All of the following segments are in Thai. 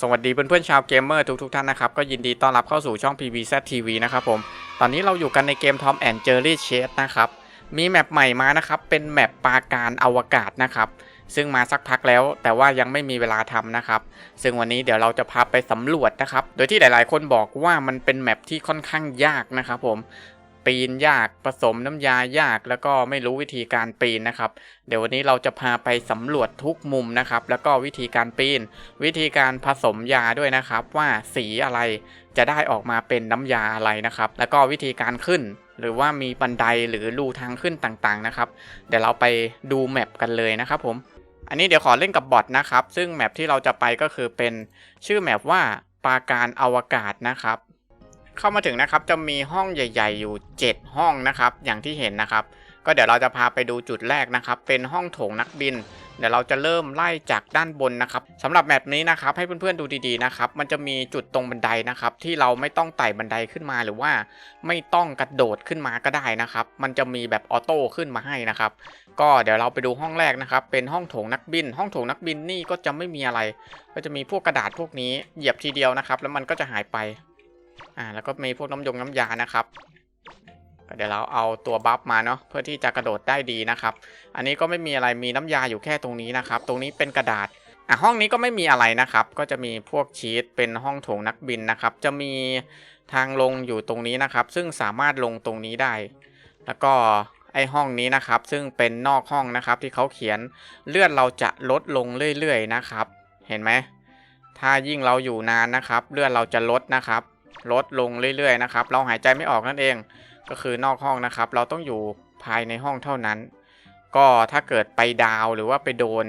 สวัสดีเพื่อนๆชาวเกมเมอร์ทุกๆท่านนะครับก็ยินดีต้อนรับเข้าสู่ช่อง PVZ TV นะครับผม ตอนนี้เราอยู่กันในเกม Tom and Jerry Chase นะครับ มีแมปใหม่มานะครับ เป็นแมปปาการอวกาศนะครับ ซึ่งมาสักพักแล้วแต่ว่ายังไม่มีเวลาทำนะครับ ซึ่งวันนี้เดี๋ยวเราจะพาไปสำรวจนะครับ โดยที่หลายๆ คนบอกว่ามันเป็นแมปที่ค่อนข้างยากนะครับผม ปีนยากผสมน้ำยายาก แล้วก็ไม่รู้วิธีการปีนนะครับ เดี๋ยววันนี้เราจะพาไปสำรวจทุกมุมนะครับ แล้วก็วิธีการปีน วิธีการผสมยาด้วยนะครับ ว่าสีอะไรจะได้ออกมาเป็นน้ำยาอะไรนะครับ แล้วก็วิธีการขึ้น หรือว่ามีบันไดหรือรูทางขึ้นต่างๆนะครับ เดี๋ยวเราไปดูแมปกันเลยนะครับผมอันนี้เดี๋ยวขอเล่นกับบอทนะครับ ซึ่งแมปที่เราจะไปก็คือเป็นชื่อแมปว่าปาการอวกาศนะครับ เข้ามาถึงนะครับจะมีห้องใหญ่ ๆ อยู่ 7 ห้องนะครับ อย่างที่เห็นนะครับ ก็เดี๋ยวเราจะพาไปดูจุดแรกนะครับ เป็นห้องโถงนักบิน เดี๋ยวเราจะเริ่มไล่จากด้านบนนะครับสำหรับแมปนี้นะครับให้เพื่อนๆดูดีๆนะครับ มันจะมีจุดตรงบันไดนะครับ ที่เราไม่ต้องไต่บันไดขึ้นมาหรือว่าไม่ต้องกระโดดขึ้นมาก็ได้นะครับ มันจะมีแบบออโต้ขึ้นมาให้นะครับ ก็เดี๋ยวเราไปดูห้องแรกนะครับ เป็นห้องโถงนักบิน ห้องโถงนักบินนี่ก็จะไม่มีอะไร ก็จะมีพวกกระดาษพวกนี้เหยียบทีเดียวนะครับ แล้วมันก็จะหายไป อ่าแล้วก็มีพวกน้ำยงน้ำยานะครับเดี๋ยวเราเอาตัวบัฟมาเนาะเพื่อที่จะกระโดดได้ดีนะครับ อันนี้ก็ไม่มีอะไรมีน้ำยาอยู่แค่ตรงนี้นะครับ ตรงนี้เป็นกระดาษอะห้องนี้ก็ไม่มีอะไรนะครับ ก็จะมีพวกชีตเป็นห้องโถงนักบินนะครับ จะมีทางลงอยู่ตรงนี้นะครับ ซึ่งสามารถลงตรงนี้ได้ แล้วก็ไอห้องนี้นะครับ ซึ่งเป็นนอกห้องนะครับที่เขาเขียนเลือดเราจะลดลงเรื่อยๆนะครับ เห็นไหมถ้ายิ่งเราอยู่นานนะครับ เลือดเราจะลดนะครับ ลดลงเรื่อยๆนะครับ เราหายใจไม่ออกนั่นเอง ก็คือนอกห้องนะครับ เราต้องอยู่ภายในห้องเท่านั้น ก็ถ้าเกิดไปดาวหรือว่าไปโดน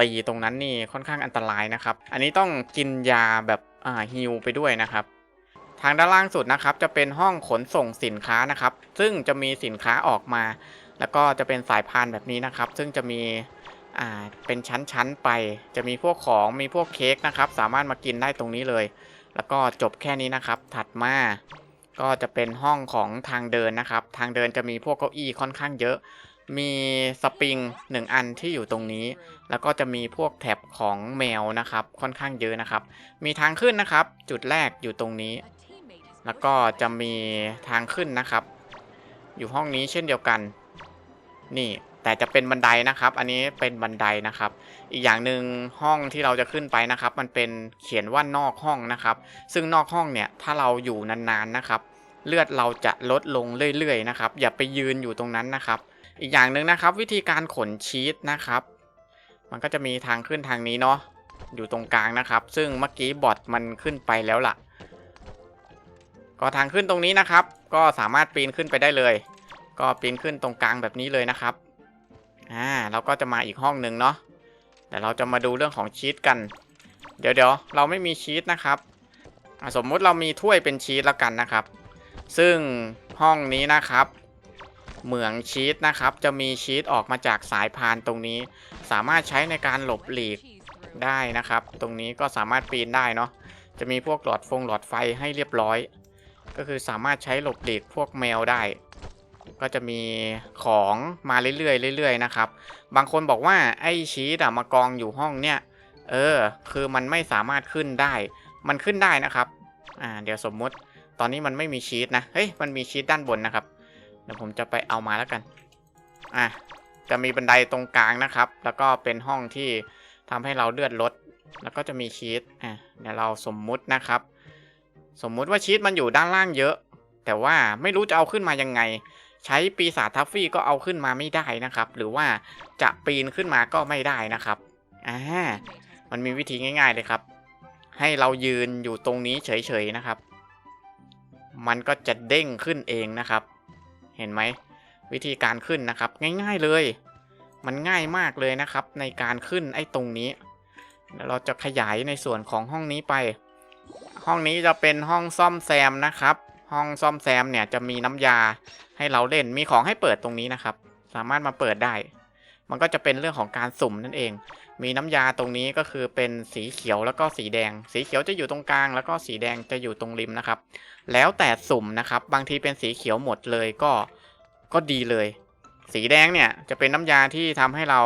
ตีตรงนั้นนี่ค่อนข้างอันตรายนะครับ อันนี้ต้องกินยาแบบอ่าฮิวไปด้วยนะครับ ทางด้านล่างสุดนะครับจะเป็นห้องขนส่งสินค้านะครับ ซึ่งจะมีสินค้าออกมา แล้วก็จะเป็นสายพานแบบนี้นะครับ ซึ่งจะมีอ่าเป็นชั้นๆไป จะมีพวกของมีพวกเค้กนะครับ สามารถมากินได้ตรงนี้เลย แล้วก็จบแค่นี้นะครับ ถัดมาก็จะเป็นห้องของทางเดินนะครับ ทางเดินจะมีพวกเก้าอี้ค่อนข้างเยอะ มีสปริงหนึ่งอันที่อยู่ตรงนี้ แล้วก็จะมีพวกแท็บของแมวนะครับ ค่อนข้างเยอะนะครับ มีทางขึ้นนะครับ จุดแรกอยู่ตรงนี้ แล้วก็จะมีทางขึ้นนะครับ อยู่ห้องนี้เช่นเดียวกัน นี่ แต่จะเป็นบันไดนะครับ อันนี้เป็นบันไดนะครับ อีกอย่างหนึ่งห้องที่เราจะขึ้นไปนะครับ มันเป็นเขียนว่านอกห้องนะครับ ซึ่งนอกห้องเนี่ยถ้าเราอยู่นานๆนะครับ เลือดเราจะลดลงเรื่อยๆนะครับ อย่าไปยืนอยู่ตรงนั้นนะครับ อีกอย่างหนึ่งนะครับ วิธีการขนชีสนะครับ มันก็จะมีทางขึ้นทางนี้เนาะอยู่ตรงกลางนะครับ ซึ่งเมื่อกี้บอทมันขึ้นไปแล้วล่ะ ก็ทางขึ้นตรงนี้นะครับ ก็สามารถปีนขึ้นไปได้เลย ก็ปีนขึ้นตรงกลางแบบนี้เลยนะครับ อ่าเราก็จะมาอีกห้องหนึ่งเนาะแต่เราจะมาดูเรื่องของชีสกัน เดี๋ยวเดี๋ยวเราไม่มีชีสนะครับสมมุติเรามีถ้วยเป็นชีสแล้วกันนะครับ ซึ่งห้องนี้นะครับเหมืองชีสนะครับ จะมีชีสออกมาจากสายพานตรงนี้ สามารถใช้ในการหลบหลีกได้นะครับ ตรงนี้ก็สามารถปีนได้เนาะจะมีพวกหลอดฟงหลอดไฟให้เรียบร้อย ก็คือสามารถใช้หลบหลีกพวกแมวได้ ก็จะมีของมาเรื่อยๆเรื่อยๆนะครับ บางคนบอกว่าไอ้ชีสอะมากองอยู่ห้องเนี่ย เออ คือมันไม่สามารถขึ้นได้ มันขึ้นได้นะครับ อ่า เดี๋ยวสมมุติ ตอนนี้มันไม่มีชีสนะ เฮ้ย มันมีชีสด้านบนนะครับ เดี๋ยวผมจะไปเอามาแล้วกัน อะ จะมีบันไดตรงกลางนะครับ แล้วก็เป็นห้องที่ทำให้เราเลือดลด แล้วก็จะมีชีสอะ เดี๋ยวเราสมมุตินะครับ สมมุติว่าชีสมันอยู่ด้านล่างเยอะแต่ว่าไม่รู้จะเอาขึ้นมายังไง ใช้ปีศาจทัฟฟี่ก็เอาขึ้นมาไม่ได้นะครับ หรือว่าจะปีนขึ้นมาก็ไม่ได้นะครับอ่ามันมีวิธีง่าย ๆเลยครับ ให้เรายืนอยู่ตรงนี้เฉยๆนะครับ มันก็จะเด้งขึ้นเองนะครับ เห็นไหมวิธีการขึ้นนะครับ ง่ายๆเลย มันง่ายมากเลยนะครับ ในการขึ้นไอ้ตรงนี้เดี๋ยวเราจะขยายในส่วนของห้องนี้ไป ห้องนี้จะเป็นห้องซ่อมแซมนะครับ ห้องซ่อมแซมเนี่ยจะมีน้ำยาให้เราเล่นมีของให้เปิดตรงนี้นะครับ สามารถมาเปิดได้ มันก็จะเป็นเรื่องของการสุ่มนั่นเอง มีน้ำยาตรงนี้ก็คือเป็นสีเขียวแล้วก็สีแดง สีเขียวจะอยู่ตรงกลาง แล้วก็สีแดงจะอยู่ตรงริมนะครับ แล้วแต่สุ่มนะครับ บางทีเป็นสีเขียวหมดเลยก็ก็ดีเลย สีแดงเนี่ยจะเป็นน้ำยาที่ทำให้เรา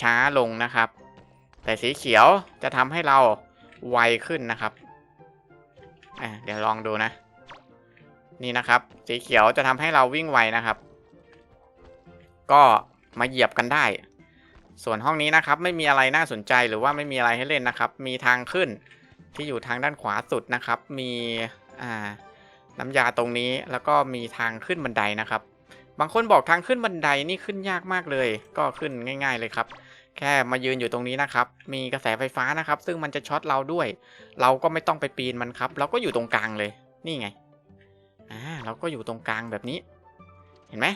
ช้าลงนะครับ แต่สีเขียวจะทำให้เราไวขึ้นนะครับอะเดี๋ยวลองดูนะ นี่นะครับ สีเขียวจะทำให้เราวิ่งไวนะครับ ก็มาเหยียบกันได้ ส่วนห้องนี้นะครับไม่มีอะไรน่าสนใจหรือว่าไม่มีอะไรให้เล่นนะครับ มีทางขึ้นที่อยู่ทางด้านขวาสุดนะครับ มีอ่าน้ำยาตรงนี้แล้วก็มีทางขึ้นบันไดนะครับ บางคนบอกทางขึ้นบันไดนี่ขึ้นยากมากเลย ก็ขึ้นง่าย ๆเลยครับ แค่มายืนอยู่ตรงนี้นะครับ มีกระแสไฟฟ้านะครับ ซึ่งมันจะช็อตเราด้วย เราก็ไม่ต้องไปปีนมันครับ เราก็อยู่ตรงกลางเลย นี่ไง เราก็อยู่ตรงกลางแบบนี้ เห็นไหม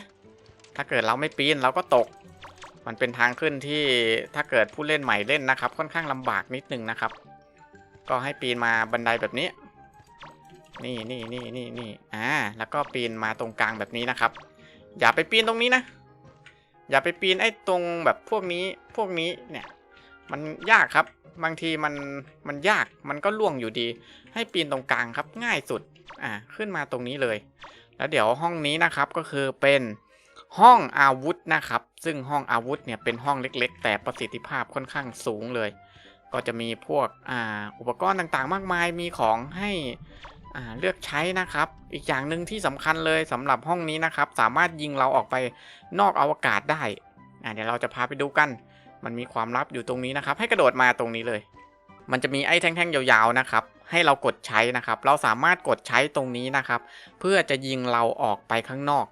ถ้าเกิดเราไม่ปีนเราก็ตก มันเป็นทางขึ้นที่ถ้าเกิดผู้เล่นใหม่เล่นนะครับ ค่อนข้างลำบากนิดนึงนะครับ ก็ให้ปีนมาบันไดแบบนี้ นี่นี่นี่นี่นี่อ่า แล้วก็ปีนมาตรงกลางแบบนี้นะครับ อย่าไปปีนตรงนี้นะ อย่าไปปีนไอ้ตรงแบบพวกนี้พวกนี้เนี่ย มันยากครับบางทีมันมันยากมันก็ล่วงอยู่ดี ให้ปีนตรงกลางครับง่ายสุด อ่าขึ้นมาตรงนี้เลย แล้วเดี๋ยวห้องนี้นะครับก็คือเป็นห้องอาวุธนะครับ ซึ่งห้องอาวุธเนี่ยเป็นห้องเล็ก ๆ แต่ประสิทธิภาพค่อนข้างสูงเลย ก็จะมีพวกออุปกรณ์ต่างๆ มากมายมีของให้เลือกใช้นะครับ อีกอย่างหนึ่งที่สำคัญเลยสำหรับห้องนี้นะครับ สามารถยิงเราออกไปนอกอวกาศได้เดี๋ยวเราจะพาไปดูกัน มันมีความลับอยู่ตรงนี้นะครับ ให้กระโดดมาตรงนี้เลย มันจะมีไอ้แท่งๆยาวๆนะครับ ให้เรากดใช้นะครับ เราสามารถกดใช้ตรงนี้นะครับ เพื่อจะยิงเราออกไปข้างนอก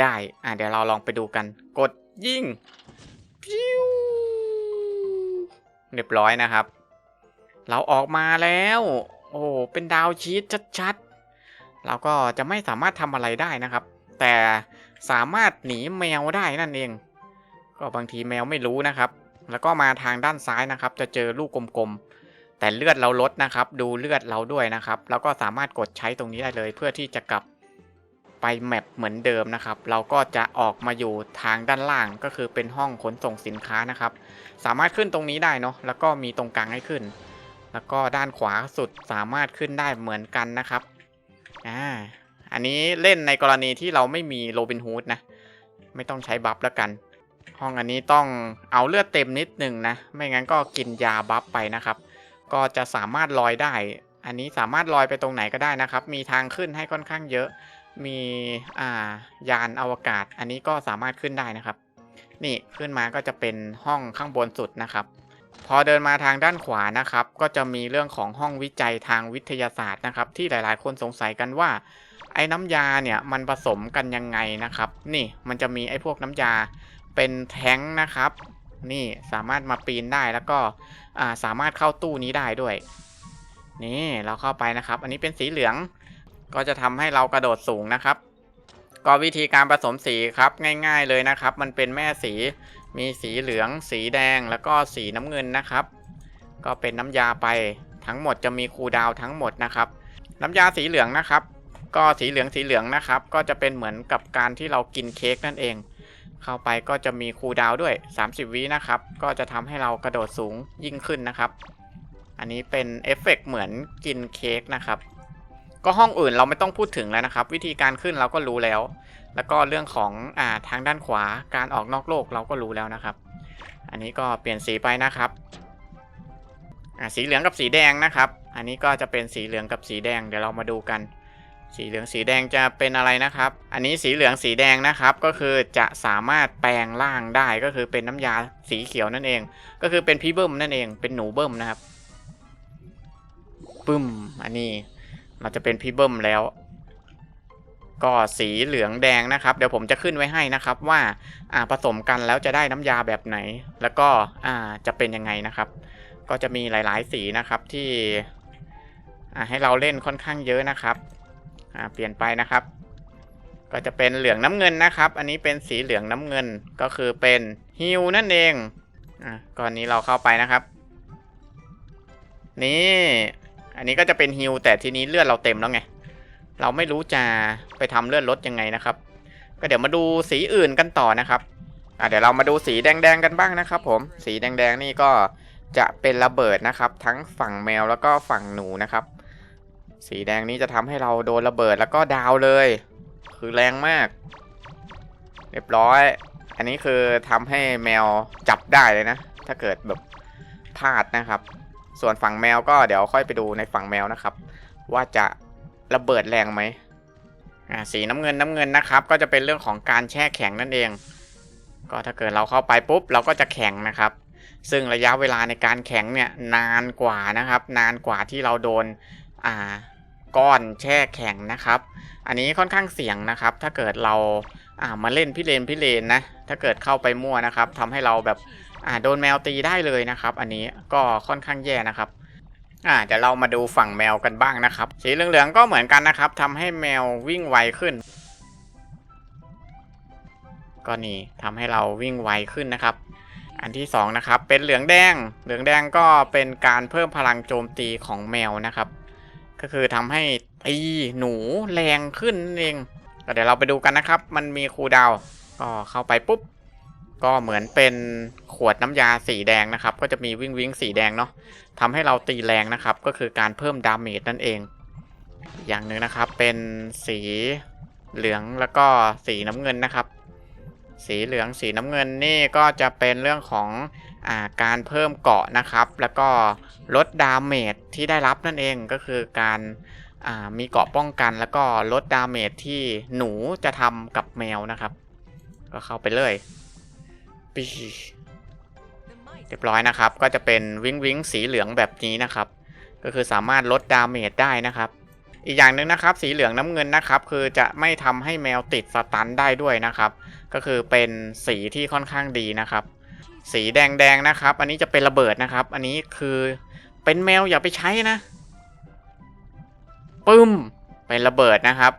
ได้อ่าเดี๋ยวเราลองไปดูกัน กดยิงพิวเรียบร้อยนะครับ เราออกมาแล้ว โอ้เป็นดาวชีตชัดๆ เราก็จะไม่สามารถทำอะไรได้นะครับ แต่สามารถหนีแมวได้นั่นเอง ก็บางทีแมวไม่รู้นะครับ แล้วก็มาทางด้านซ้ายนะครับ จะเจอลูกกลมๆ แต่เลือดเราลดนะครับ ดูเลือดเราด้วยนะครับ แล้วก็สามารถกดใช้ตรงนี้ได้เลย เพื่อที่จะกลับไปแมปเหมือนเดิมนะครับ เราก็จะออกมาอยู่ทางด้านล่างก็คือเป็นห้องขนส่งสินค้านะครับ สามารถขึ้นตรงนี้ได้เนาะแล้วก็มีตรงกลางให้ขึ้น แล้วก็ด้านขวาสุดสามารถขึ้นได้เหมือนกันนะครับอ่าอันนี้เล่นในกรณีที่เราไม่มีโรบินฮูดนะ ไม่ต้องใช้บัฟแล้วกัน ห้องอันนี้ต้องเอาเลือดเต็มนิดหนึ่งนะ ไม่งั้นก็กินยาบัฟไปนะครับ ก็จะสามารถลอยได้ อันนี้สามารถลอยไปตรงไหนก็ได้นะครับ มีทางขึ้นให้ค่อนข้างเยอะ มีอ่ายานอวกาศ อันนี้ก็สามารถขึ้นได้นะครับ นี่ขึ้นมาก็จะเป็นห้องข้างบนสุดนะครับ พอเดินมาทางด้านขวานะครับ ก็จะมีเรื่องของห้องวิจัยทางวิทยาศาสตร์นะครับ ที่หลายๆ คนสงสัยกันว่า ไอ้น้ำยาเนี่ยมันผสมกันยังไงนะครับ นี่มันจะมีไอ้พวกน้ำยาเป็นแท้งนะครับนี่สามารถมาปีนได้แล้วก็ อ่าสามารถเข้าตู้นี้ได้ด้วย นี่เราเข้าไปนะครับ อันนี้เป็นสีเหลือง ก็จะทำให้เรากระโดดสูงนะครับ ก็วิธีการผสมสีครับง่าย ๆเลยนะครับ มันเป็นแม่สีมีสีเหลือง สีแดงแล้วก็สีน้ำเงินนะครับ ก็เป็นน้ำยาไปทั้งหมดจะมีคูดาวทั้งหมดนะครับ น้ำยาสีเหลืองนะครับ ก็สีเหลืองสีเหลืองนะครับ ก็จะเป็นเหมือนกับการที่เรากินเค้กนั่นเอง เข้าไปก็จะมีคูลดาวด้วย 30 วินะครับ ก็จะทำให้เรากระโดดสูงยิ่งขึ้นนะครับ อันนี้เป็นเอฟเฟกต์เหมือนกินเค้กนะครับ ก็ห้องอื่นเราไม่ต้องพูดถึงแล้วนะครับ วิธีการขึ้นเราก็รู้แล้ว แล้วก็เรื่องของอ่าทางด้านขวาการออกนอกโลกเราก็รู้แล้วนะครับ อันนี้ก็เปลี่ยนสีไปนะครับสีเหลืองกับสีแดงนะครับ อันนี้ก็จะเป็นสีเหลืองกับสีแดง เดี๋ยวเรามาดูกัน สีเหลืองสีแดงจะเป็นอะไรนะครับ อันนี้สีเหลืองสีแดงนะครับก็คือจะสามารถแปลงร่างได้ก็คือเป็นน้ำยาสีเขียวนั่นเอง ก็คือเป็นพี่เบิ้มนั่นเอง เป็นหนูเบิ้มนะครับปึ้มอันนี้เราจะเป็นพี่เบิ้มแล้ว ก็สีเหลืองแดงนะครับ เดี๋ยวผมจะขึ้นไว้ให้นะครับว่าอ่าผสมกันแล้วจะได้น้ำยาแบบไหน แล้วก็อ่าจะเป็นยังไงนะครับ ก็จะมีหลาย ๆ สีนะครับที่อ่าให้เราเล่นค่อนข้างเยอะนะครับ อ่าเปลี่ยนไปนะครับ ก็จะเป็นเหลืองน้ำเงินนะครับ อันนี้เป็นสีเหลืองน้ำเงินก็คือเป็นฮิวนั่นเองอ่าก่อนนี้เราเข้าไปนะครับ นี่อันนี้ก็จะเป็นฮิวแต่ทีนี้เลือดเราเต็มแล้วไง เราไม่รู้จะไปทำเลือดลดยังไงนะครับ ก็เดี๋ยวมาดูสีอื่นกันต่อนะครับอะเดี๋ยวเรามาดูสีแดงๆกันบ้างนะครับ ผม สีแดงๆนี่ก็จะเป็นระเบิดนะครับ ทั้งฝั่งแมวแล้วก็ฝั่งหนูนะครับ สีแดงนี้จะทำให้เราโดนระเบิดแล้วก็ดาวเลย คือแรงมาก เรียบร้อย อันนี้คือทำให้แมวจับได้เลยนะ ถ้าเกิดแบบพลาดนะครับ ส่วนฝั่งแมวก็เดี๋ยวค่อยไปดูในฝั่งแมวนะครับ ว่าจะระเบิดแรงไหมอ่าสีน้ำเงินน้ำเงินนะครับ ก็จะเป็นเรื่องของการแช่แข็งนั่นเอง ก็ถ้าเกิดเราเข้าไปปุ๊บ เราก็จะแข็งนะครับ ซึ่งระยะเวลาในการแข็งเนี่ยนานกว่านะครับ นานกว่าที่เราโดนอ่า ก้อนแช่แข็งนะครับ อันนี้ค่อนข้างเสี่ยงนะครับ ถ้าเกิดเราอ่ามาเล่นพิเรนพิเรนนะ ถ้าเกิดเข้าไปมั่วนะครับทำให้เราแบบอ่าโดนแมวตีได้เลยนะครับ อันนี้ก็ค่อนข้างแย่นะครับอ่าเดี๋ยวเรามาดูฝั่งแมวกันบ้างนะครับ สีเหลืองๆก็เหมือนกันนะครับทำให้แมววิ่งไวขึ้น ก็นี่ทำให้เราวิ่งไวขึ้นนะครับ อันที่สองนะครับเป็นเหลืองแดง เหลืองแดงก็เป็นการเพิ่มพลังโจมตีของแมวนะครับ ก็คือทำให้ตีหนูแรงขึ้นนั่นเองก็เดี๋ยวเราไปดูกันนะครับ มันมีคูดาวก็เข้าไปปุ๊บ ก็เหมือนเป็นขวดน้ำยาสีแดงนะครับ ก็จะมีวิ่งวิ่งสีแดงเนาะทำให้เราตีแรงนะครับ ก็คือการเพิ่มดาเมจนั่นเอง อย่างหนึ่งนะครับเป็นสีเหลืองแล้วก็สีน้ำเงินนะครับ สีเหลืองสีน้ำเงินนี่ก็จะเป็นเรื่องของอาการเพิ่มเกาะนะครับ แล้วก็ลดดาเมจที่ได้รับนั่นเองก็คือการามีเกาะป้องกันแล้วก็ลดดาเมจที่หนูจะทำกับแมวนะครับ ก็เข้าไปเลยปีเรียบร้อยนะครับ ก็จะเป็นวิงวิงสีเหลืองแบบนี้นะครับ ก็คือสามารถลดดาเมจได้นะครับ อีกอย่างหนึ่งนะครับ สีเหลืองน้ำเงินนะครับ คือจะไม่ทำให้แมวติดสตันได้ด้วยนะครับ ก็คือเป็นสีที่ค่อนข้างดีนะครับ สีแดงๆนะครับ อันนี้จะเป็นระเบิดนะครับ อันนี้คือเป็นแมวอย่าไปใช้นะปึ้มเป็นระเบิดนะครับ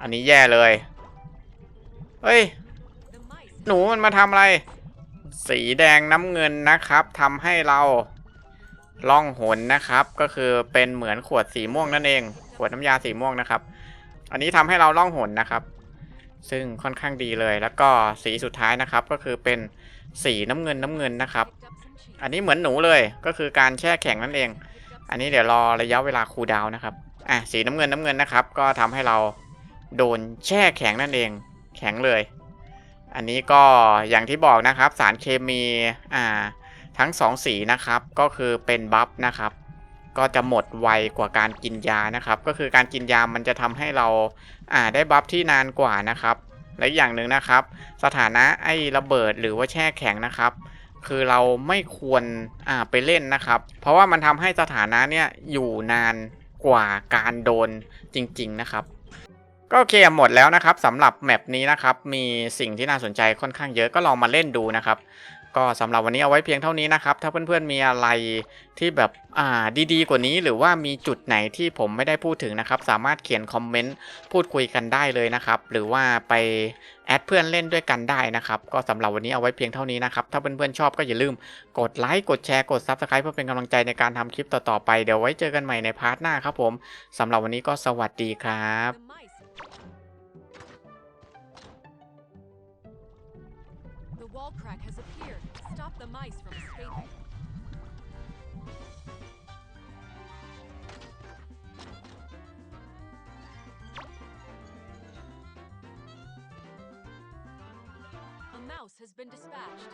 อันนี้แย่เลยเฮ้ยหนูมันมาทำอะไร สีแดงน้ำเงินนะครับทำให้เรา ล่องหนนะครับ ก็คือเป็นเหมือนขวดสีม่วงนั่นเอง ขวดน้ำยาสีม่วงนะครับ อันนี้ทำให้เราล่องหนนะครับ ซึ่งค่อนข้างดีเลย แล้วก็สีสุดท้ายนะครับ ก็คือเป็นสีน้ำเงินน้ำเงินนะครับ อันนี้เหมือนหนูเลย ก็คือการแช่แข็งนั่นเอง อันนี้เดี๋ยวรอระยะเวลาคูลดาวนะครับ อะสีน้ำเงินน้ำเงินนะครับ ก็ทำให้เราโดนแช่แข็งนั่นเอง แข็งเลย อันนี้ก็อย่างที่บอกนะครับ สารเคมี อ่า ทั้งสองสีนะครับ ก็คือเป็นบัฟนะครับ ก็จะหมดไวกว่าการกินยานะครับ ก็คือการกินยามันจะทำให้เราอ่าได้บัฟที่นานกว่านะครับ และอย่างหนึ่งนะครับ สถานะไอ้ระเบิดหรือว่าแช่แข็งนะครับ คือเราไม่ควรอ่าไปเล่นนะครับ เพราะว่ามันทำให้สถานะเนี่ยอยู่นานกว่าการโดนจริง ๆนะครับก็โอเคหมดแล้วนะครับสำหรับแมปนี้นะครับมีสิ่งที่น่าสนใจค่อนข้างเยอะก็ลองมาเล่นดูนะครับ ก็สำหรับวันนี้เอาไว้เพียงเท่านี้นะครับ ถ้าเพื่อนๆมีอะไรที่แบบอ่าดีๆ กว่านี้หรือว่ามีจุดไหนที่ผมไม่ได้พูดถึงนะครับ สามารถเขียนคอมเมนต์พูดคุยกันได้เลยนะครับ หรือว่าไปแอดเพื่อนเล่นด้วยกันได้นะครับ ก็สำหรับวันนี้เอาไว้เพียงเท่านี้นะครับ ถ้าเพื่อนๆชอบก็อย่าลืมกดไลค์กดแชร์กด Subscribe เพื่อเป็นกำลังใจในการทำคลิปต่อๆไปเดี๋ยวไว้เจอกันใหม่ในพาร์ทหน้าครับผมสำหรับวันนี้ก็สวัสดีครับ A mouse has been dispatched.